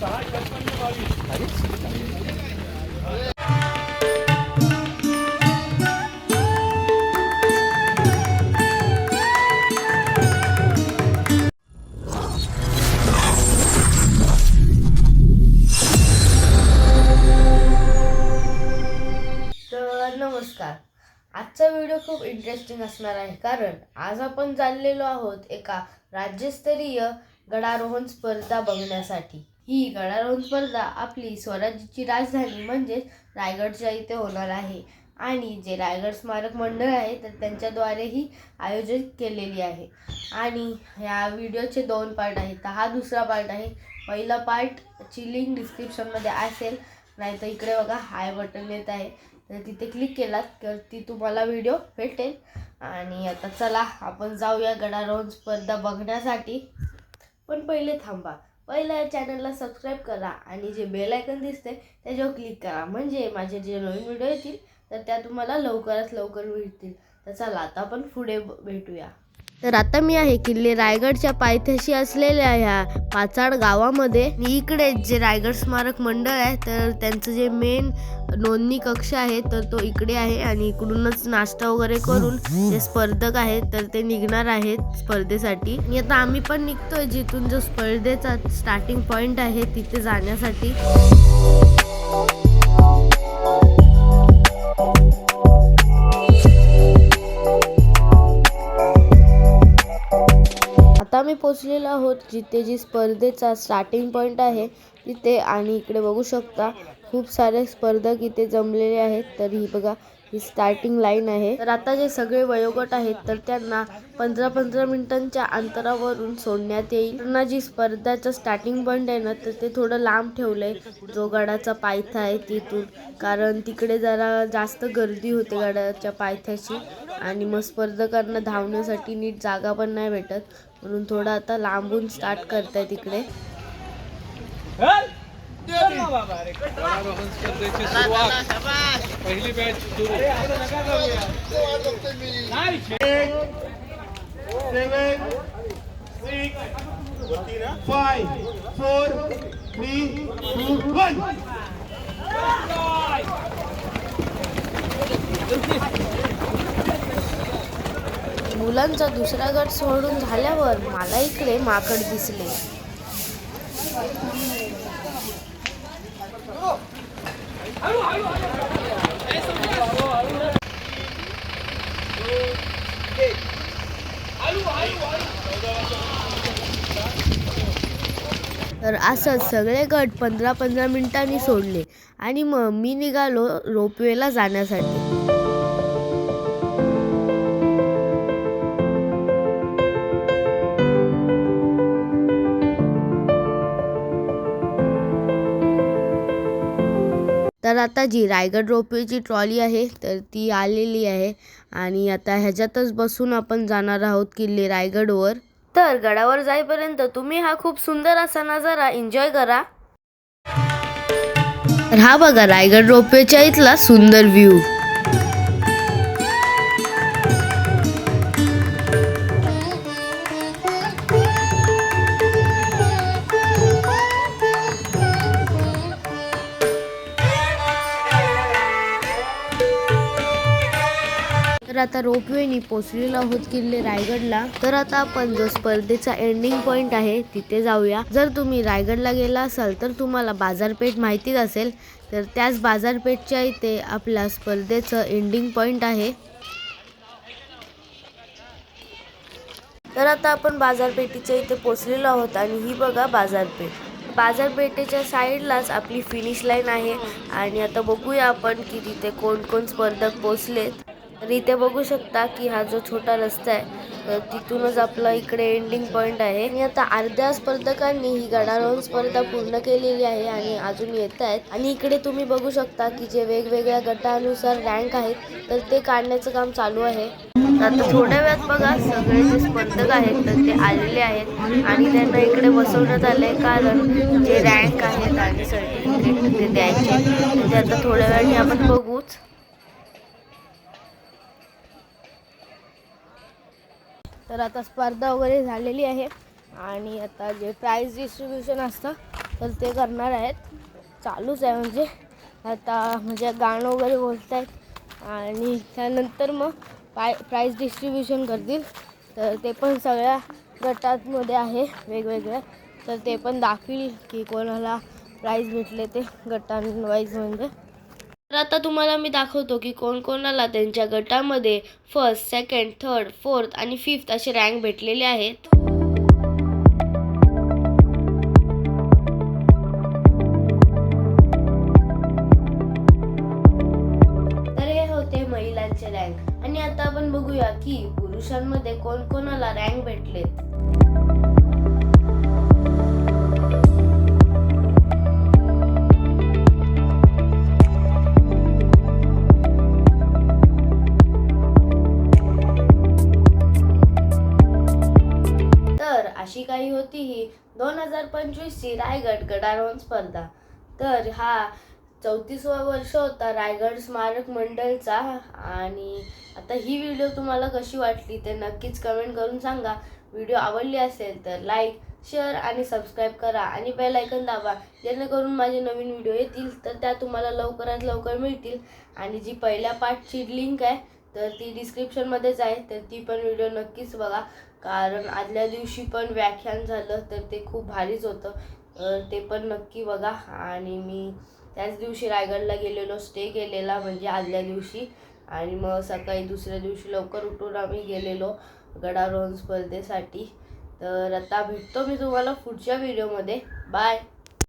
तर नमस्कार. आजचा व्हिडिओ खूप इंटरेस्टिंग असणार आहे कारण आज आपण चाललेलो आहोत एका राज्यस्तरीय गडारोहण स्पर्धा बघण्यासाठी. ही गडारोहण स्पर्धा आपली स्वराज्याची राजधानी म्हणजेच रायगडच्या इथे होणार आहे. आणि जे रायगड स्मारक मंडळ आहे तर त्यांच्याद्वारेही आयोजित केलेली आहे. आणि ह्या व्हिडिओचे दोन पार्ट आहेत. तर हा दुसरा पार्ट आहे. पहिला पार्टची लिंक डिस्क्रिप्शनमध्ये असेल. नाही तर इकडे बघा हाय बटन येत आहे. तर तिथे क्लिक केलात तर ती तुम्हाला व्हिडिओ भेटेल. आणि आता चला आपण जाऊया गडारोहण स्पर्धा बघण्यासाठी. पण पहिले थांबा. पहिलं या चॅनलला सबस्क्राईब करा आणि जे बेल आयकन दिसते त्याच्यावर क्लिक करा. म्हणजे माझे जे नवीन व्हिडिओ येतील तर त्या तुम्हाला लवकरात लवकर भेटतील. तर चला आता आपण पुढे भेटूया. तर आता मी आहे किल्ले रायगडच्या पायथ्याशी असलेल्या ह्या पाचाड गावामध्ये. इकडे जे रायगड स्मारक मंडळ आहे तर त्यांचं जे मेन नोंदणी कक्ष आहे तर तो इकडे आहे आणि इकडूनच नाश्ता वगैरे करून जे स्पर्धक आहेत तर ते निघणार आहेत स्पर्धेसाठी. आणि आता आम्ही पण निघतोय जिथून जो स्पर्धेचा स्टार्टिंग पॉइंट आहे तिथे जाण्यासाठी. आता मी पोचलेलो आहोत जिथे जी स्पर्धेचा स्टार्टिंग पॉईंट आहे तिथे आणि इकडे बघू शकता खूप सारे स्पर्धक इथे जमलेले आहेत. तर ही बघा ही स्टार्टिंग लाईन आहे. तर आता जे सगळे वयोगट आहेत तर त्यांना पंधरा पंधरा मिनिटांच्या अंतरावरून सोडण्यात येईल. त्यांना जी स्पर्धाचं स्टार्टिंग बंड आहे ना तर ते थोडं लांब ठेवलंय. जो गडाचा पायथा आहे तिथून. कारण तिकडे जरा जास्त गर्दी होते गडाच्या पायथ्याची आणि मग स्पर्धकांना धावण्यासाठी नीट जागा पण नाही भेटत. म्हणून थोडं आता लांबून स्टार्ट करताय तिकडे. गडारोहण स्पर्धेची सुरुवात पहिली बॅच सुरू seven six five four three two one मुलांचा दुसरा गट सोडून झाल्यावर मला इकडे माकड दिसले. तर असंच सगळे गट पंधरा पंधरा मिनिटांनी सोडले आणि मग मी निघालो रोपवेला जाण्यासाठी. तर आता जी रायगड रोपवेची ट्रॉली आहे तर ती आलेली आहे. आणि आता ह्याच्यातच बसून आपण जाणार आहोत किल्ले रायगडवर. तर गडावर जाईपर्यंत तुम्ही हा खूप सुंदर असा नजारा एन्जॉय करा. तर हा बघा रायगड रोपवेच्या इथला सुंदर व्ह्यू आता रोपवेनी पोचलेलो आहोत किल्ले रायगडला. तर आता आपण जो स्पर्धेचा एंडिंग पॉइंट आहे तिथे जाऊया. जर तुम्ही रायगडला गेला असाल तर तुम्हाला बाजारपेठ माहितीच असेल. तर त्याच बाजारपेठच्या इथे आपल्या स्पर्धेचं एंडिंग पॉइंट आहे. तर आता आपण बाजारपेठेच्या इथे पोचलेलो आहोत आणि ही बघा बाजारपेठ. बाजारपेठेच्या साईडलाच आपली फिनिश लाईन आहे. आणि आता बघूया आपण की तिथे कोण कोण स्पर्धक पोचलेत. तर इथे बघू शकता की हा जो छोटा रस्ता आहे तर तिथूनच आपला इकडे एंडिंग पॉइंट आहे. आणि आता अर्ध्या स्पर्धकांनी ही गडारोहण स्पर्धा पूर्ण केलेली आहे आणि अजून येत आहेत. आणि इकडे तुम्ही बघू शकता की जे वेगवेगळ्या गटानुसार रँक आहेत तर ते काढण्याचं काम चालू आहे. आता थोड्या वेळात बघा सगळे जे स्पर्धक आहेत तर ते आलेले आहेत. आणि त्यांना इकडे बसवण्यात आलंय कारण जे रँक आहेत आणि सर्टिफिकेट ते द्यायचे ते आता थोड्या वेळाने आपण बघूच. तर आता स्पर्धा वगैरे झालेली आहे. आणि आता जे प्राईज डिस्ट्रीब्युशन असतं तर ते करणार आहेत. चालूच आहे म्हणजे. आता म्हणजे गाणं वगैरे बोलत आहेत आणि त्यानंतर मग पाय प्राईज डिस्ट्रीब्युशन करतील. तर ते पण सगळ्या गटांमध्ये आहे वेगवेगळ्या. तर ते पण दाखवील की कोणाला प्राईज भेटले ते गटांवाईज म्हणजे. आता तुम्हाला मी दाखवतो की कोणकोणाला त्यांच्या गटामध्ये फर्स्ट सेकंड थर्ड फोर्थ आणि फिफ्थ असे रँक भेटलेले आहेत. तर हे होते महिलांचे रँक आणि आता आपण बघूया की पुरुषांमध्ये कोणकोणाला रँक भेटलेत. अशी काही होती ही. दोन हजार पंचवीसची रायगड गडारोहण स्पर्धा. तर हा चौतीसवा वर्ष होता रायगड स्मारक मंडळचा आणि आता ही व्हिडिओ तुम्हाला कशी वाटली ते नक्कीच कमेंट करून सांगा. व्हिडिओ आवडली असेल तर लाईक शेअर आणि सबस्क्राईब करा आणि बेल आयकन दाबा. जेणेकरून माझे नवीन व्हिडिओ येतील तर त्या तुम्हाला लवकरात लवकर मिळतील. आणि जी पहिल्या पार्टची लिंक आहे तर ती डिस्क्रिप्शनमध्येच आहे. तर ती पण व्हिडिओ नक्कीच बघा. कारण आदल्या दिवशी पण व्याख्यान झालं तर ते खूप भारीच होतं. तर ते पण नक्की बघा. आणि मी त्याच दिवशी रायगडला गेलेलो स्टे केलेला म्हणजे आदल्या दिवशी. आणि मग सकाळी दुसऱ्या दिवशी लवकर उठून आम्ही गेलेलो गडारोहण स्पर्धेसाठी. तर आता भेटतो मी तुम्हाला पुढच्या व्हिडिओमध्ये बाय